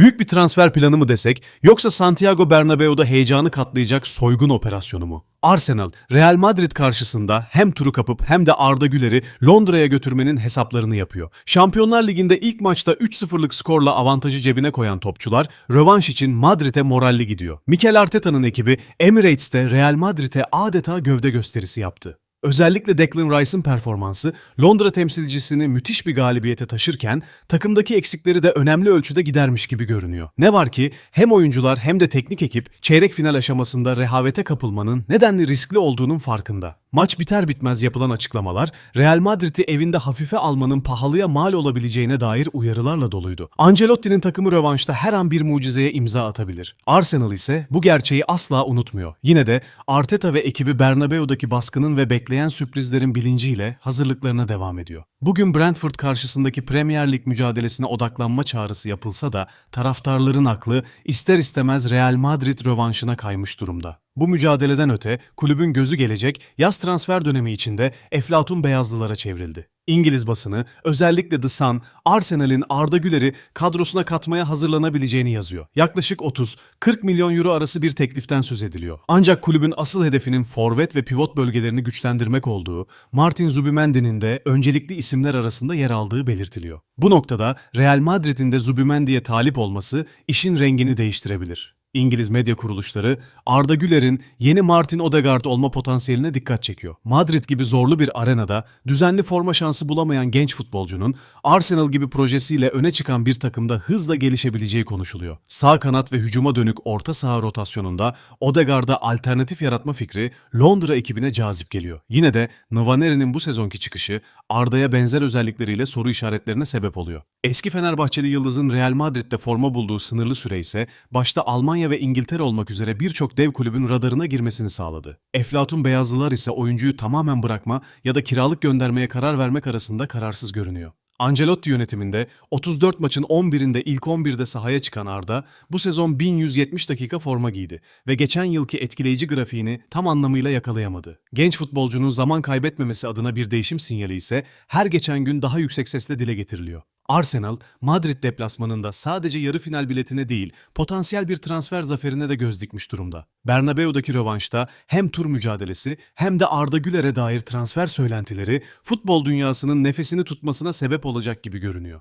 Büyük bir transfer planı mı desek yoksa Santiago Bernabeu'da heyecanı katlayacak soygun operasyonu mu? Arsenal, Real Madrid karşısında hem turu kapıp hem de Arda Güler'i Londra'ya götürmenin hesaplarını yapıyor. Şampiyonlar Ligi'nde ilk maçta 3-0'lık skorla avantajı cebine koyan topçular rövanş için Madrid'e moralli gidiyor. Mikel Arteta'nın ekibi Emirates'te Real Madrid'e adeta gövde gösterisi yaptı. Özellikle Declan Rice'ın performansı Londra temsilcisini müthiş bir galibiyete taşırken takımdaki eksikleri de önemli ölçüde gidermiş gibi görünüyor. Ne var ki hem oyuncular hem de teknik ekip çeyrek final aşamasında rehavete kapılmanın nedenli riskli olduğunun farkında. Maç biter bitmez yapılan açıklamalar Real Madrid'i evinde hafife almanın pahalıya mal olabileceğine dair uyarılarla doluydu. Ancelotti'nin takımı rövanşta her an bir mucizeye imza atabilir. Arsenal ise bu gerçeği asla unutmuyor. Yine de Arteta ve ekibi Bernabeu'daki baskının ve bekleyen sürprizlerin bilinciyle hazırlıklarına devam ediyor. Bugün Brentford karşısındaki Premier Lig mücadelesine odaklanma çağrısı yapılsa da taraftarların aklı ister istemez Real Madrid rövanşına kaymış durumda. Bu mücadeleden öte kulübün gözü gelecek yaz transfer dönemi içinde Eflatun Beyazlılara çevrildi. İngiliz basını özellikle The Sun, Arsenal'in Arda Güler'i kadrosuna katmaya hazırlanabileceğini yazıyor. Yaklaşık 30-40 milyon euro arası bir tekliften söz ediliyor. Ancak kulübün asıl hedefinin forvet ve pivot bölgelerini güçlendirmek olduğu, Martin Zubimendi'nin de öncelikli isimler arasında yer aldığı belirtiliyor. Bu noktada Real Madrid'in de Zubimendi'ye talip olması işin rengini değiştirebilir. İngiliz medya kuruluşları Arda Güler'in yeni Martin Odegaard olma potansiyeline dikkat çekiyor. Madrid gibi zorlu bir arenada düzenli forma şansı bulamayan genç futbolcunun Arsenal gibi projesiyle öne çıkan bir takımda hızla gelişebileceği konuşuluyor. Sağ kanat ve hücuma dönük orta saha rotasyonunda Odegaard'a alternatif yaratma fikri Londra ekibine cazip geliyor. Yine de Nvaneri'nin bu sezonki çıkışı Arda'ya benzer özellikleriyle soru işaretlerine sebep oluyor. Eski Fenerbahçeli Yıldız'ın Real Madrid'de forma bulduğu sınırlı süre ise başta Almanya ve İngiltere olmak üzere birçok dev kulübün radarına girmesini sağladı. Eflatun Beyazlılar ise oyuncuyu tamamen bırakma ya da kiralık göndermeye karar vermek arasında kararsız görünüyor. Ancelotti yönetiminde 34 maçın 11'inde ilk 11'de sahaya çıkan Arda bu sezon 1170 dakika forma giydi ve geçen yılki etkileyici grafiğini tam anlamıyla yakalayamadı. Genç futbolcunun zaman kaybetmemesi adına bir değişim sinyali ise her geçen gün daha yüksek sesle dile getiriliyor. Arsenal, Madrid deplasmanında sadece yarı final biletine değil, potansiyel bir transfer zaferine de göz dikmiş durumda. Bernabeu'daki rövanşta hem tur mücadelesi hem de Arda Güler'e dair transfer söylentileri futbol dünyasının nefesini tutmasına sebep olacak gibi görünüyor.